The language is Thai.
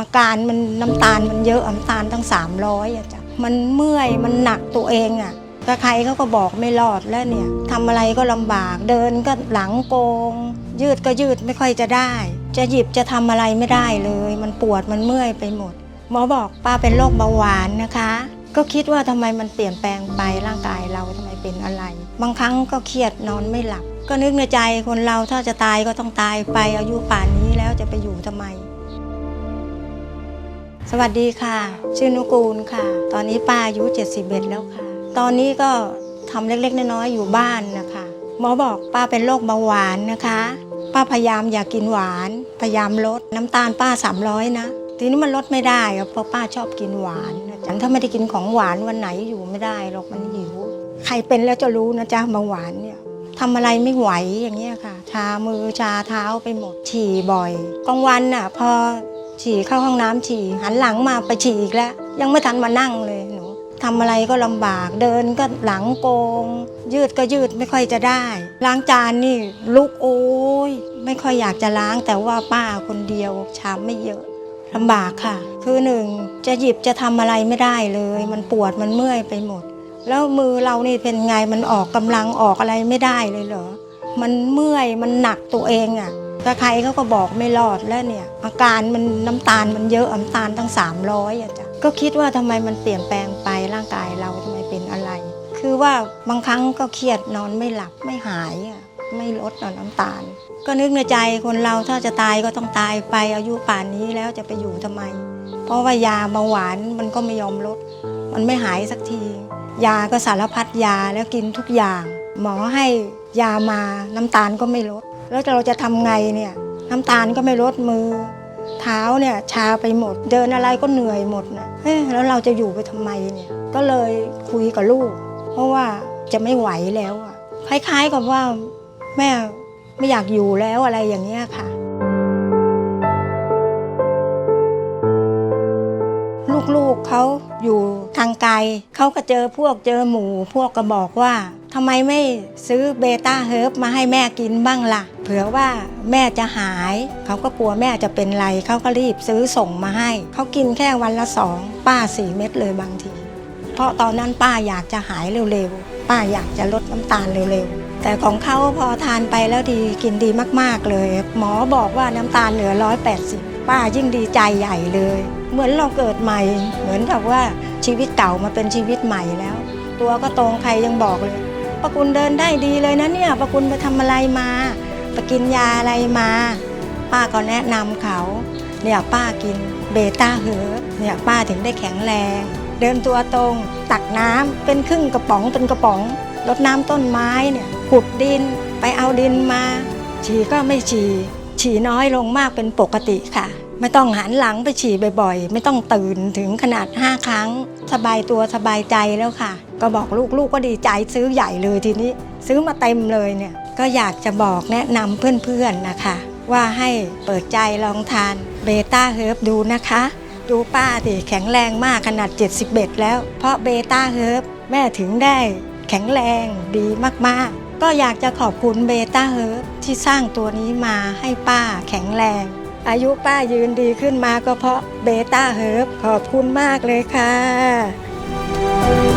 อาการมันน้ำตาลมันเยอะน้ำตาลตั้ง 300อะจ้ะมันเมื่อยมันหนักตัวเองอะถ้าใครเขาก็บอกไม่รอดแล้วเนี่ยทำอะไรก็ลำบากเดินก็หลังโกง ยืดก็ยืดไม่ค่อยจะได้ จะหยิบจะทำอะไรไม่ได้เลย มันปวดมันเมื่อยไปหมด หมอบอกป้าเป็นโรคเบาหวานนะคะ ก็คิดว่าทำไมมันเปลี่ยนแปลงไปร่างกายเราทำไมเป็นอะไร บางครั้งก็เครียดนอนไม่หลับ ก็นึกในใจคนเราถ้าจะตายก็ต้องตายไปอายุป่านนี้แล้วจะไปอยู่ทำไม สวัสดีค่ะ ชื่อนุกูลค่ะ ตอนนี้ป้าอายุ71แล้วค่ะ ตอนนี้ก็ทำเล็กๆน้อยๆอยู่บ้านนะคะหมอบอกป้าเป็นโรคเบาหวานนะคะ ป้าพยายามอย่ากกินหวาน พยายามลดน้ำตาลป้า 300 นะ ทีนี้มันลดไม่ได้เพราะป้าชอบกินหวานนะจ๊ะถ้าไม่ได้กินของหวานวันไหนอยู่ไม่ได้หรอกมันหิว ใครเป็นแล้วจะรู้นะจ๊ะเบาหวานเนี่ยทำอะไรไม่ไหวอย่างเงี้ยค่ะ ชามือชาเท้าไปหมดฉี่บ่อยกลางวันน่ะ พอ ฉี่เข้าห้องน้ำฉี่หันหลังมาไปฉี่อีกแล้ว ยังไม่ทันมานั่งเลยหนูทำอะไรก็ลำบากเดินก็หลังโกง ยืดก็ยืดไม่ค่อยจะได้ ล้างจานนี่ลุกโอ้ยไม่ค่อยอยากจะล้างแต่ว่าป้าคนเดียวชามไม่เยอะลำบากค่ะ คือหนึ่งจะหยิบจะทำอะไรไม่ได้เลย มันปวดมันเมื่อยไปหมด แล้วมือเรานี่เป็นไงมันออกกำลังออกอะไรไม่ได้เลยเหรอมันเมื่อยมันหนักตัวเองอะ่ะ ถ้าใครเขาก็บอกไม่รอดแล้วเนี่ย อาการมันน้ำตาลมันเยอะน้ำตาลตั้ง 300อะจ้ะก็คิดว่าทำไมมันเปลี่ยนแปลงไปร่างกายเราทำไมเป็นอะไร คือว่าบางครั้งก็เครียดนอนไม่หลับไม่หายอะไม่ลดน้ำตาล ก็นึกในใจคนเราถ้าจะตายก็ต้องตายไปอายุป่านนี้แล้วจะไปอยู่ทำไม เพราะว่ายาเบาหวานมันก็ไม่ยอมลด มันไม่หายสักที ยาก็สารพัดยาแล้วกินทุกอย่าง หมอให้ยามาน้ำตาลก็ไม่ลด แล้วเราจะทำไงเนี่ยน้ำตาลก็ไม่ลดมือ เท้าเนี่ยชาไปหมด เดินอะไรก็เหนื่อยหมดนะเอ๊ะแล้วเราจะอยู่ไปทำไมเนี่ย ก็เลยคุยกับลูก เพราะว่าจะไม่ไหวแล้วอะคล้ายๆกับว่าแม่ไม่อยากอยู่แล้วอะไรอย่างเงี้ยค่ะ ลูกๆเขาอยู่ทางไกลเขาก็เจอพวกเจอหมูพวกก็บอกว่า ทำไมไม่ซื้อเบต้าเฮิร์บมาให้แม่กินบ้างล่ะ เผื่อว่าแม่จะหาย เขาก็กลัวแม่จะเป็นไร เขาก็รีบซื้อส่งมาให้ เขากินแค่วันละสองป้าสี่เม็ดเลยบางที เพราะตอนนั้นป้าอยากจะหายเร็วๆ ป้าอยากจะลดน้ำตาลเร็วๆ แต่ของเขาพอทานไปแล้วดีกินดีมากๆเลย หมอบอกว่าน้ำตาลเหลือ180ป้ายิ่งดีใจใหญ่เลย เหมือนเราเกิดใหม่ เหมือนกับว่าชีวิตเก่ามาเป็นชีวิตใหม่แล้ว ตัวก็ตรงใครยังบอกเลย ป้ากุลเดินได้ดีเลยนะเนี่ยป้ากุลไปทำอะไรมาไปกินยาอะไรมา ป้าก็แนะนำเขาเนี่ยป้ากินเบต้าเฮิร์เนี่ยป้าถึงได้แข็งแรง เดินตัวตรงตักน้ำเป็นครึ่งกระป๋องเป็นกระป๋องรดน้ำต้นไม้เนี่ยขุดดินไปเอาดินมา ฉี่ก็ไม่ฉี่ฉี่น้อยลงมากเป็นปกติค่ะ ไม่ต้องหันหลังไปฉี่บ่อยๆ ไม่ต้องตื่นถึงขนาด 5 ครั้ง สบายตัวสบายใจแล้วค่ะ ก็บอกลูกๆก็ดีใจซื้อใหญ่เลยทีนี้ซื้อมาเต็มเลยเนี่ยก็อยากจะบอกแนะนำเพื่อนๆนะคะ ว่าให้เปิดใจลองทานเบต้าเฮิร์บดูนะคะ ดูป้าสิแข็งแรงมากขนาด 71 แล้ว เพราะเบต้าเฮิร์บแม่ถึงได้แข็งแรงดีมากๆ ก็อยากจะขอบคุณเบต้าเฮิร์บที่สร้างตัวนี้มาให้ป้าแข็งแรง อายุป้ายืนดีขึ้นมาก็เพราะเบต้าเฮิร์บขอบคุณมากเลยค่ะ